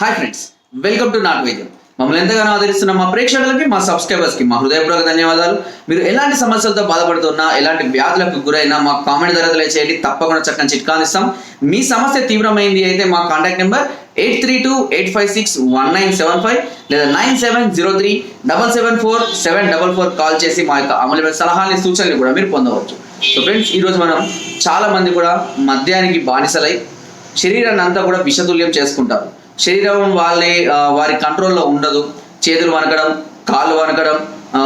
Hi friends welcome to నాట్ వైద్యం మమ్మల్ని ఎంతగానో ఆదరిస్తున్న మా ప్రేక్షకులకి మా సబ్స్క్రైబర్స్కి మా హృదయపూర్వక ధన్యవాదాలు. మీరు ఎలాంటి సమస్యలతో బాధపడుతున్నా ఎలాంటి వ్యాధులకు గురైనా మా కామెంట్ ద్వారా తెలియచేయండి. తప్పకుండా చక్కని చిట్కాలు ఇస్తాం. మీ సమస్య తీవ్రమైంది అయితే మా contact number eight three two eight five six one nine seven five లేదా nine seven zero three double seven four seven double four call చేసి మా యొక్క అమలు సలహాని సూచనలు కూడా మీరు పొందవచ్చు. సో ఫ్రెండ్స్ ఈరోజు మనం చాలా మంది కూడా మద్యానికి బానిసలై శరీరాన్ని అంతా కూడా విషతుల్యం చేసుకుంటారు. శరీరం వాళ్ళని వారి కంట్రోల్లో ఉండదు. చేతులు వనకడం కాళ్ళు వనకడం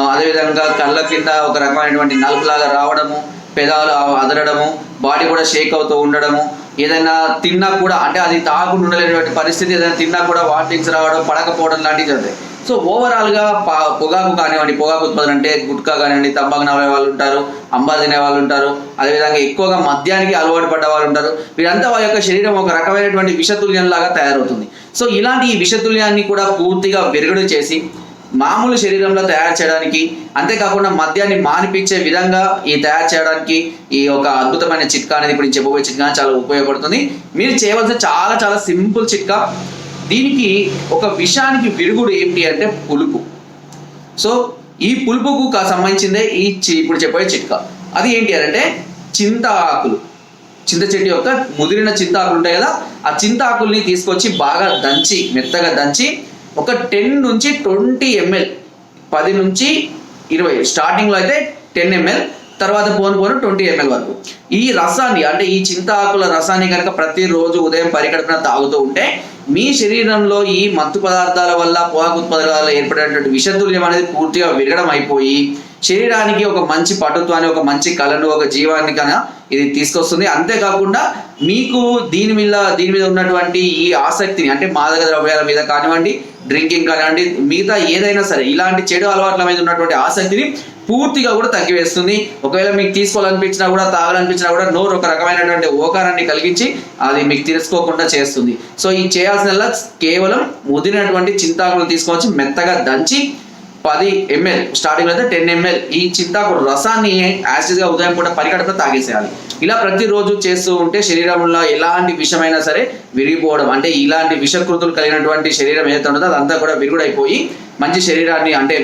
అదేవిధంగా కళ్ళ కింద ఒక రకమైనటువంటి నలుపులాగా రావడము పెదాలు అదరడము బాడీ కూడా షేక్ అవుతూ ఉండడము ఏదైనా తిన్నా కూడా అంటే అది తాగకుండా ఉండలేనటువంటి పరిస్థితి ఏదైనా తిన్నా కూడా వామిటింగ్స్ రావడం పడకపోవడం లాంటివి జరుగుతాయి. సో ఓవరాల్గా పా పొగాకు కానివ్వండి పొగాకు ఉత్పత్తులు అంటే గుట్కా కానివ్వండి తంబాకు నవ్వే వాళ్ళు ఉంటారు అంబా తినే వాళ్ళు ఉంటారు అదేవిధంగా ఎక్కువగా మద్యానికి అలవాటు పడ్డ వాళ్ళు ఉంటారు. వీరంతా వాళ్ళ యొక్క శరీరం ఒక రకమైనటువంటి విషతుల్యం లాగా తయారవుతుంది. సో ఇలాంటి ఈ విషతుల్యాన్ని కూడా పూర్తిగా విరుగుడు చేసి మామూలు శరీరంలో తయారు చేయడానికి అంతేకాకుండా మద్యాన్ని మానిపించే విధంగా ఈ తయారు చేయడానికి ఈ ఒక అద్భుతమైన చిట్కా అనేది ఇప్పుడు చెప్పబోయే చిట్కా చాలా ఉపయోగపడుతుంది. మీరు చేయవలసిన చాలా చాలా సింపుల్ చిట్కా దీనికి ఒక విషానికి విరుగుడు ఏంటి అంటే పులుపు. సో ఈ పులుపుకు సంబంధించిందే ఈ చి- ఇప్పుడు చెప్పే చిట్కా. అది ఏంటి అని అంటే చింత ఆకులు చింత చెట్టు యొక్క ముదిరిన చింత ఆకులు ఉంటాయి కదా ఆ చింత ఆకుల్ని తీసుకొచ్చి బాగా దంచి మెత్తగా దంచి ఒక టెన్ నుంచి ట్వంటీ ఎంఎల్ పది నుంచి ఇరవై స్టార్టింగ్లో అయితే టెన్ ఎంఎల్ తర్వాత పోను పోను ట్వంటీ ఎంఎల్ వరకు. ఈ రసాన్ని అంటే ఈ చింత ఆకుల రసాన్ని కనుక ప్రతిరోజు ఉదయం పరిగడుపున తాగుతూ ఉంటే మీ శరీరంలో ఈ మత్తు పదార్థాల వల్ల పొగాకు ఉత్పత్తుల వల్ల ఏర్పడేటువంటి విషతుల్యం అనేది పూర్తిగా విరగడం అయిపోయి శరీరానికి ఒక మంచి పటుత్వాన్ని ఒక మంచి కళను ఒక జీవాన్ని కన్నా ఇది తీసుకొస్తుంది. అంతేకాకుండా మీకు దీని మీద దీని మీద ఉన్నటువంటి ఈ ఆసక్తిని అంటే మాదక ద్రవ్యాల మీద కానివ్వండి డ్రింకింగ్ కానివ్వండి మిగతా ఏదైనా సరే ఇలాంటి చెడు అలవాట్ల మీద ఉన్నటువంటి ఆసక్తిని పూర్తిగా కూడా తగ్గివేస్తుంది. ఒకవేళ మీకు తీసుకోవాలనిపించినా కూడా తాగాలనిపించినా కూడా నోరు ఒక రకమైనటువంటి ఓకారాన్ని కలిగించి అది మీకు తెలుసుకోకుండా చేస్తుంది. సో ఈ చేయాల్సిన కేవలం ముదిరినటువంటి చింతాకులు తీసుకొచ్చి మెత్తగా దంచి పది ఎంఎల్ స్టార్టింగ్ అయితే టెన్ ఎంఎల్ ఈ చింతాకు రసాన్ని యాసిడ్గా ఉదయం పూట పరిగడతో తాగేసేయాలి. ఇలా ప్రతిరోజు చేస్తూ ఉంటే శరీరంలో ఎలాంటి విషమైనా సరే విరిగిపోవడం అంటే ఇలాంటి విషకృతులు కలిగినటువంటి శరీరం ఏదైతే ఉంటుందో అదంతా కూడా విరుగుడైపోయి మంచి శరీరాన్ని అంటే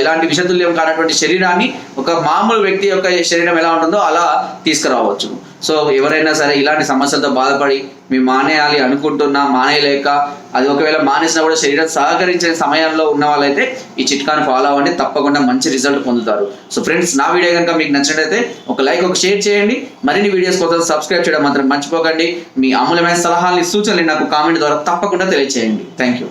ఎలాంటి విషతుల్యం కానటువంటి శరీరాన్ని ఒక మామూలు వ్యక్తి యొక్క శరీరం ఎలా ఉంటుందో అలా తీసుకురావచ్చు. సో ఎవరైనా సరే ఇలాంటి సమస్యలతో బాధపడి మీ మానేయాలి అనుకుంటున్నా మానేయలేక అది ఒకవేళ మానేసినా కూడా శరీరం సహకరించే సమయంలో ఉన్న వాళ్ళైతే ఈ చిట్కాను ఫాలో అవ్వండి తప్పకుండా మంచి రిజల్ట్ పొందుతారు. సో ఫ్రెండ్స్ నా వీడియో కనుక మీకు నచ్చినట్లయితే ఒక లైక్ ఒక షేర్ చేయండి. మరిన్ని వీడియోస్ కోసం సబ్స్క్రైబ్ చేయడం మాత్రం మర్చిపోకండి. మీ అమూల్యమైన సలహాలని సూచనలు నాకు కామెంట్ ద్వారా తప్పకుండా తెలియజేయండి థ్యాంక్ యూ